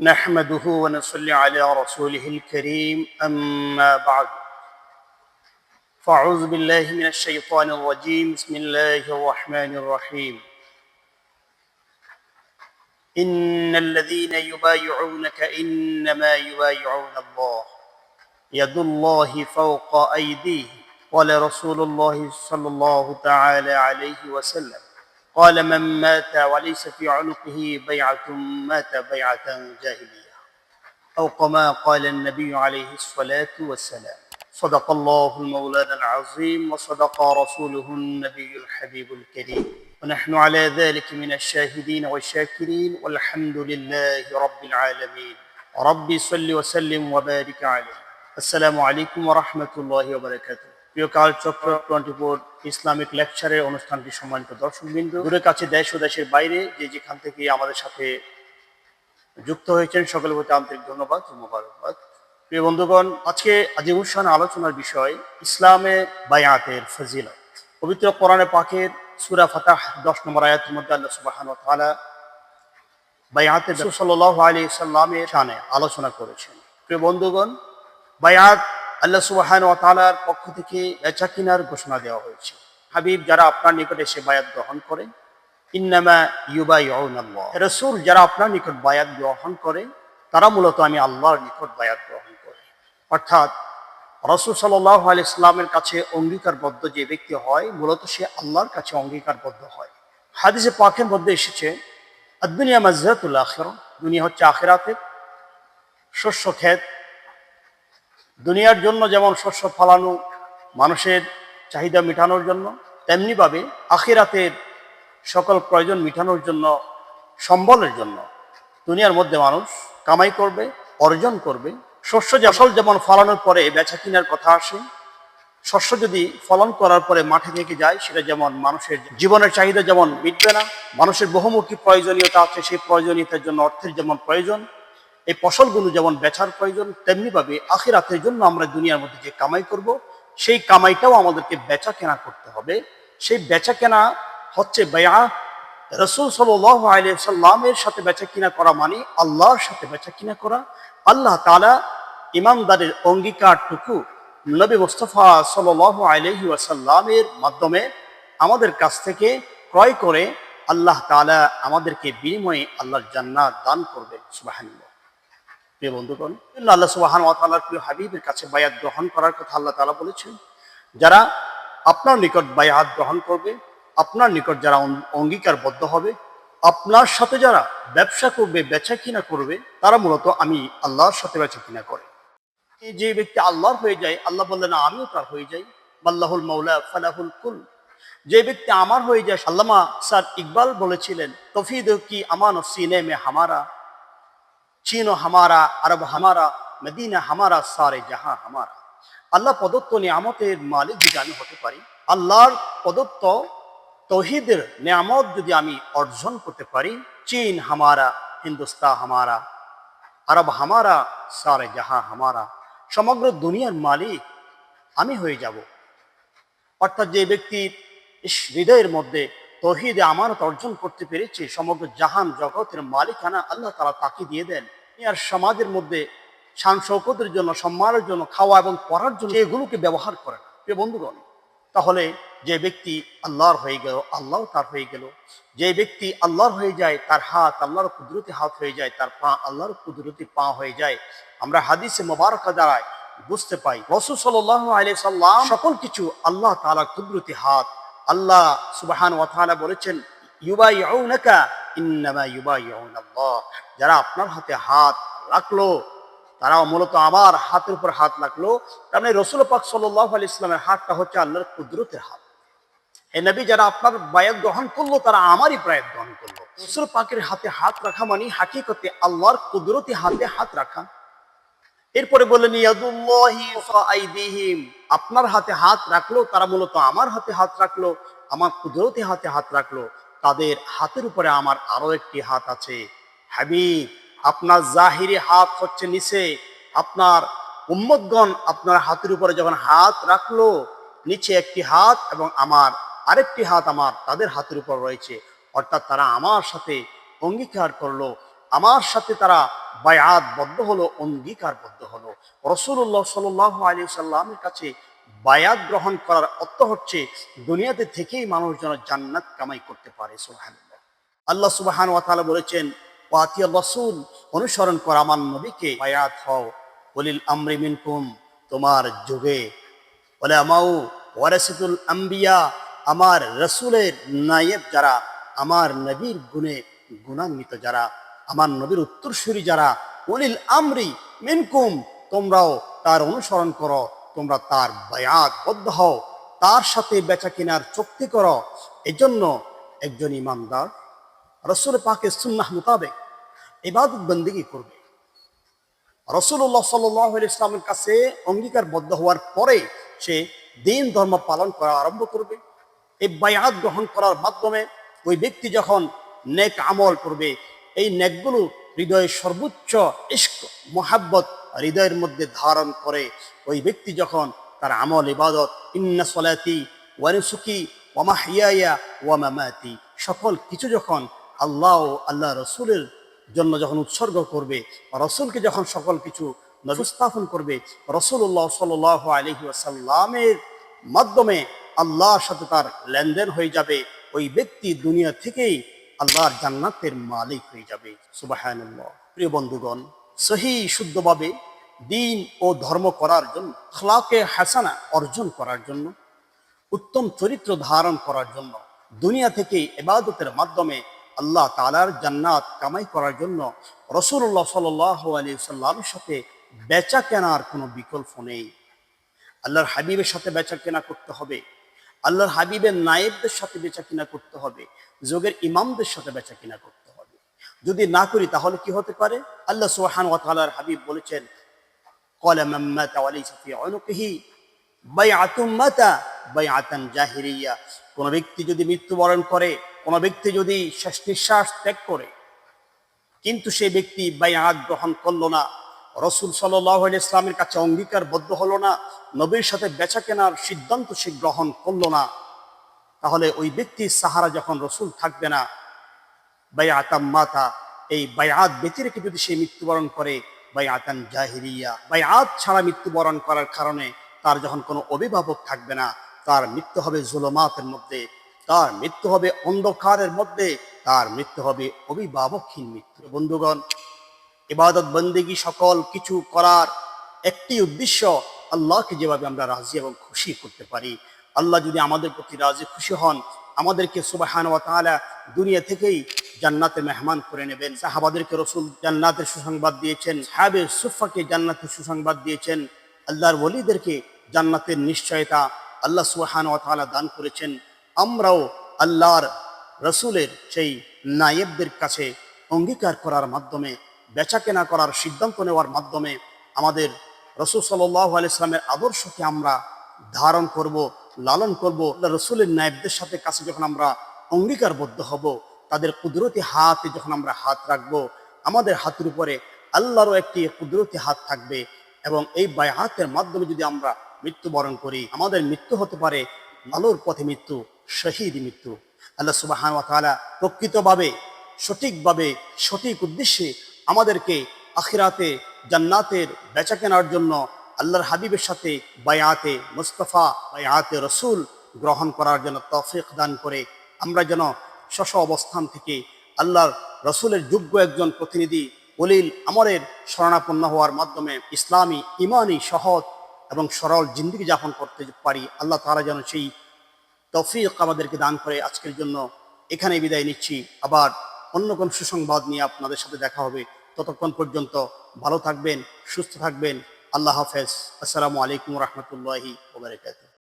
نحمده ونصلي على رسوله الكريم أما بعد. فأعوذ بالله من الشيطان الرجيم. بسم الله الرحمن الرحيم. إن الذين يبايعونك إنما يبايعون الله. يد الله فوق أيديهم. قال رسول الله صلى الله تعالى عليه وسلم قال من مات وليس في عنقه بيعة مات بيعة جاهلية. أو كما قال النبي عليه الصلاة والسلام صدق الله المولانا العظيم وصدق رسوله النبي الحبيب الكريم. ونحن على ذلك من الشاهدين والشاكرين والحمد لله رب العالمين. ربي صل وسلم وبارك عليه. السلام عليكم ورحمة الله وبركاته. প্রিয় কাল চক্র টোয়েন্টি ফোর ইসলামিক লেকচারের অনুষ্ঠানটি সম্মানিত দর্শক বিন্দু দূরের কাছে দেশ ও দেশের বাইরে যে যেখান থেকে আমাদের সাথে যুক্ত হয়েছেন, সকলের প্রতি আন্তরিক ধন্যবাদ মোবারকবাদ। প্রিয় বন্ধুগণ, আজকে আজ অনুষ্ঠান আলোচনার বিষয় ইসলামে বায়াতের ফজিলত। পবিত্র কোরআনে পাকের সুরা ফাতাহ দশ নম্বর আয়াতের মধ্যে আল্লাহ সুবাহান তাআলা বায়াতে সাল্লাহ আলী সাল্লামের শানে আলোচনা করেছেন। প্রিয় বন্ধুগণ, বায়াত আল্লাহ সুবাহান ও তালার পক্ষ থেকে বেচা কিনার ঘোষণা দেওয়া হয়েছে। হাবিব, যারা আপনার নিকট এসে বায়াত গ্রহণ করে, ইন্নামা ইউবাই রসুল, যারা আপনার নিকট বায়াত গ্রহণ করে, তারা মূলত আমি আল্লাহর নিকট বায়াত গ্রহণ করে। অর্থাৎ রসুল সাল্লাহ আলি ইসলামের কাছে অঙ্গীকারবদ্ধ যে ব্যক্তি হয়, মূলত সে আল্লাহর কাছে অঙ্গীকারবদ্ধ হয়। হাদিসে পাখের মধ্যে এসেছে আদুনিয়া মাজরাতুল আখের দুনিয়া হচ্ছে আখেরাতের শস্য ক্ষেত দুনিয়ার জন্য যেমন শস্য ফলানো মানুষের চাহিদা মেটানোর জন্য, তেমনিভাবে আখিরাতের সকল প্রয়োজন মেটানোর জন্য, সম্বলের জন্য দুনিয়ার মধ্যে মানুষ কামাই করবে, অর্জন করবে। শস্য ফসল যেমন ফলানোর পরে বেচা কিনার কথা আসে, শস্য যদি ফলন করার পরে মাঠে থেকে যায়, সেটা যেমন মানুষের জীবনের চাহিদা যেমন মিটবে না, মানুষের বহুমুখী প্রয়োজনীয়তা আছে, সেই প্রয়োজনীয়তার জন্য অর্থের যেমন প্রয়োজন এই ফসলগুলো যেমন বেচার প্রয়োজন, তেমনিভাবে আখিরাতের জন্য আমরা দুনিয়ার মধ্যে যে কামাই করব, সেই কামাইটাও আমাদেরকে বেচা কেনা করতে হবে। সেই বেচা কেনা হচ্ছে বেয়া। রসুল সাল্লামের সাথে বেচা কিনা করা মানে আল্লাহর সাথে বেচা কিনা করা। আল্লাহ তালা ইমানদারের অঙ্গীকারটুকু নবী মুস্তফা সাল আলহি ওয়াসাল্লামের মাধ্যমে আমাদের কাছ থেকে ক্রয় করে আল্লাহ তালা আমাদেরকে বিনিময়ে আল্লাহর জান্নাত দান করবেন। সুবাহান্লাহ প্রিয় বন্ধুগণ, আল্লাহ সুবাহান ওয়াতালার প্রিয় হাবিবের কাছে বায়াত গ্রহণ করার কথা আল্লাহ তালা বলেছেন। যারা আপনার নিকট বায়াত গ্রহণ করবে, আপনার নিকট যারা অঙ্গীকারবদ্ধ হবে, আপনার সাথে যারা ব্যবসা করবে বেচা কিনা করবে, তারা মূলত আমি আল্লাহর সাথে বেচা কিনা করে যে ব্যক্তি আল্লাহর হয়ে যায়, আল্লাহ বললেন আমিও তার হয়ে যাই। মাল্লাহুল মৌলা ফালাহুল কুল। যে ব্যক্তি আমার হয়ে যায়, সাল্লামা স্যার ইকবাল বলেছিলেন, তফিদ কি আমান সিনে মে হামারা? চীন হামারা, আরব হামারা, মদিনা, হামারা, সারে জাহা হামারা। আল্লাহ প্রদত্ত নিয়ামতের মালিক যদি আমি হতে পারি, আল্লাহর প্রদত্ত তহিদের নিয়ামত যদি আমি অর্জন করতে পারি, চীন, হামারা হিন্দুস্তা হামারা, আরব হামারা, সারে জাহা হামারা, সমগ্র দুনিয়ার মালিক আমি হয়ে যাব। অর্থাৎ যে ব্যক্তির হৃদয়ের মধ্যে তহিদে আমানত অর্জন করতে পেরেছে সমগ্র জাহান জগতের মালিকানা আল্লাহ তালা তাকে দিয়ে দেন। আর সমাজের মধ্যে শান শৌকতের জন্য, সম্মানের জন্য, খাওয়া এবং পড়ার জন্য এগুলোকে ব্যবহার করে না। প্রিয় বন্ধুগণ, তাহলে যে ব্যক্তি আল্লাহর হয়ে গেল, আল্লাহ তার হয়ে গেল। যে ব্যক্তি আল্লাহর হয়ে যায়, তার হাত আল্লাহর কুদরতি হাত হয়ে যায়, তার পা আল্লাহর কুদরতি পা হয়ে যায়। আমরা হাদিসে মোবারকা দ্বারায় বুঝতে পাই, রসুল সাল্লাহ আলিয়া সাল্লাম সকল কিছু আল্লাহ তালার কুদরতি হাত আল্লাহ সুবাহান ওয়াতালা বলেছেন ইউবাই ইন্নামা যারা আপনার হাতে হাত রাখল তারা মূলত আমার হাতের উপর হাত রাখল। তার মানে রসুল পাক সাল্লাহ আলি ইসলামের হাতটা হচ্ছে আল্লাহর কুদরতের হাত। এ নবী, যারা আপনার বায়াত গ্রহণ করল, তারা আমারই বায়াত গ্রহণ করল। রসুল পাকের হাতে হাত রাখা মানে হাকিকতে আল্লাহর কুদরতি হাতে হাত রাখা। এরপরে বললেন আপনার হাতে হাত রাখল, তারা মূলত আমার হাতে হাত রাখল, আমার কুদরতি হাতে হাত রাখল, তাদের হাতের উপরে আমার আরও একটি হাত আছে। হাবিব, আপনার জাহিরি হাত হচ্ছে নিচে। আপনার উম্মদগণ আপনার হাতের উপরে যখন হাত রাখল, নিচে একটি হাত এবং আমার আরেকটি হাত আমার তাদের হাতের উপর রয়েছে। অর্থাৎ তারা আমার সাথে অঙ্গীকার করল। আমার সাথে তারা বায়াতবদ্ধ হলো, অঙ্গীকারবদ্ধ হলো। রসুল্লাহ সাল আলী সাল্লামের কাছে বায়াত গ্রহণ করার অর্থ হচ্ছে, দুনিয়াতে থেকেই মানুষ যেন জান্নাত কামাই করতে পারে সুহান আল্লাহ সুবাহান ওয়াতালা বলেছেন, ওয়াতিয়া রসুল, অনুসরণ করা আমার নবীকে, বায়াত হও। বলিল আমরি মিনকুম, তোমার যুগে। বলে আমাউ ওয়ারাসিতুল আম্বিয়া, আমার রসুলের নায়েব যারা, আমার নবীর গুণে গুণান্বিত যারা আমার নবীর উত্তরসূরি যারা উলিল আমরি মিনকুম তোমরাও তার অনুসরণ করো, তোমরা তার বায়াত বদ্ধ হও, তার সাথে বেচা কেনার চুক্তি করো। এজন্য একজন ইমানদার রসুল পাকে সুন্নাহ মোতাবেক ইবাদত বন্দিগি করবে। রসুল্লাহ সাল্লাহ ইসলামের কাছে অঙ্গীকারবদ্ধ হওয়ার পরে সে দিন ধর্ম পালন করা আরম্ভ করবে। এই বায়াত গ্রহণ করার মাধ্যমে ওই ব্যক্তি যখন নেক আমল করবে এই নেকগুলো হৃদয়ের সর্বোচ্চ ইস্ক মোহাব্বত হৃদয়ের মধ্যে ধারণ করে। ওই ব্যক্তি যখন তার আমল, ইবাদত, ইন্না সলাতি ওয়ানুসুকি ওয়ামাহিয়া ওয়ামামাতি সকল কিছু যখন আল্লাহ আল্লাহ রসুলের জন্য যখন উৎসর্গ করবে, রসুলকে যখন সকল কিছু নবস্থাপন করবে রসুল্লাহ সাল আলহি আসাল্লামের মাধ্যমে আল্লাহর সাথে তার লেনদেন হয়ে যাবে। ওই ব্যক্তি দুনিয়া থেকেই আল্লাহর জান্নাতের মালিক হয়ে যাবে, সুবাহানুল্লাহ। প্রিয় বন্ধুগণ, সহি শুদ্ধভাবে দিন ও ধর্ম করার জন্য খলাকে হাসানা অর্জন করার জন্য, উত্তম চরিত্র ধারণ করার জন্য, দুনিয়া থেকে এবাদতের মাধ্যমে আল্লাহ তালার জান্নাত কামাই করার জন্য রসুল্লাহ সাল আলী সাল্লামের সাথে বেচা কেনার কোনো বিকল্প নেই। আল্লাহর হাবিবের সাথে বেচা কেনা করতে হবে। আল্লাহর হাবিবের নায়েবদের সাথে বেচা কিনা করতে হবে, যোগের ইমামদের সাথে বেচা কিনা করতে হবে। যদি না করি তাহলে কি হতে পারে? আল্লাহ সোহান ওয়াতালার হাবিব বলেছেন বাইআতান জাহিরিয়া। কোন ব্যক্তি যদি মৃত্যুবরণ করে, কোন ব্যক্তি যদি শেষ নিঃশ্বাস ত্যাগ করে, কিন্তু সেই ব্যক্তি বাই বাইআত গ্রহণ করল না রসুল সাল্লাহ ইসলামের কাছে অঙ্গীকারবদ্ধ হলো না, নবীর সাথে বেচা কেনার সিদ্ধান্ত সে গ্রহণ করল না। তাহলে ওই ব্যক্তির সাহারা যখন রসুল থাকবে না বায়াতাম মাতা, এই বায়াত বেঁচে রেখে যদি সে মৃত্যুবরণ করে বায়াতান জাহিরিয়া বায়াত ছাড়া মৃত্যুবরণ করার কারণে তার যখন কোনো অভিভাবক থাকবে না, তার মৃত্যু হবে জুলমাতের মধ্যে, তার মৃত্যু হবে অন্ধকারের মধ্যে, তার মৃত্যু হবে অভিভাবকহীন মৃত্যু। বন্ধুগণ ইবাদত, বন্দেগী সকল কিছু করার একটি উদ্দেশ্য আল্লাহকে যেভাবে আমরা রাজি এবং খুশি করতে পারি। আল্লাহ যদি আমাদের প্রতি রাজি, খুশি হন, আমাদেরকে সুবাহান ওয়া তাআলা দুনিয়া থেকেই জান্নাতে মেহমান করে নেবেন। সাহাবাদেরকে রসুল জান্নাতের সুসংবাদ দিয়েছেন, সাহাবে সুফাকে জান্নাতের সুসংবাদ দিয়েছেন। আল্লাহর ওলিদেরকে জান্নাতের নিশ্চয়তা আল্লাহ সুবাহান ওয়া তাআলা দান করেছেন। আমরাও আল্লাহর রসুলের সেই নায়েবদের কাছে অঙ্গীকার করার মাধ্যমে বেচা কেনা করার সিদ্ধান্ত নেওয়ার মাধ্যমে আমাদের রসুল সাল্লাহ আলাইসলামের আদর্শকে আমরা ধারণ করব, লালন করব। রসুলের নায়েবদের সাথে কাছে যখন আমরা অঙ্গীকারবদ্ধ হব, তাদের কুদরতি হাতে যখন আমরা হাত রাখব, আমাদের হাতের উপরে আল্লাহরও একটি কুদরতি হাত থাকবে এবং এই বায়াতের মাধ্যমে যদি আমরা মৃত্যুবরণ করি, আমাদের মৃত্যু হতে পারে আলোর পথে মৃত্যু, শহীদ মৃত্যু। আল্লাহ তাআলা প্রকৃতভাবে, সঠিকভাবে, সঠিক উদ্দেশ্যে আমাদেরকে আখিরাতে জান্নাতের বেচা কেনার জন্য আল্লাহর হাবিবের সাথে বায়াতে মুস্তফা, বায়াতে রসুল গ্রহণ করার জন্য তফিক দান করে আমরা যেন শশ অবস্থান থেকে আল্লাহর রসুলের যোগ্য একজন প্রতিনিধি অলিল আমরের শরণাপন্ন হওয়ার মাধ্যমে ইসলামী ইমানি সহজ এবং সরল জিন্দিগি যাপন করতে পারি। আল্লাহ তারা যেন সেই তফিক আমাদেরকে দান করে। আজকের জন্য এখানে বিদায় নিচ্ছি। আবার অন্য কোন সুসংবাদ নিয়ে আপনাদের সাথে দেখা হবে। ততক্ষণ পর্যন্ত ভালো থাকবেন, সুস্থ থাকবেন। আল্লাহ হাফেজ। আসসালামু আলাইকুম রহমতুল্লাহি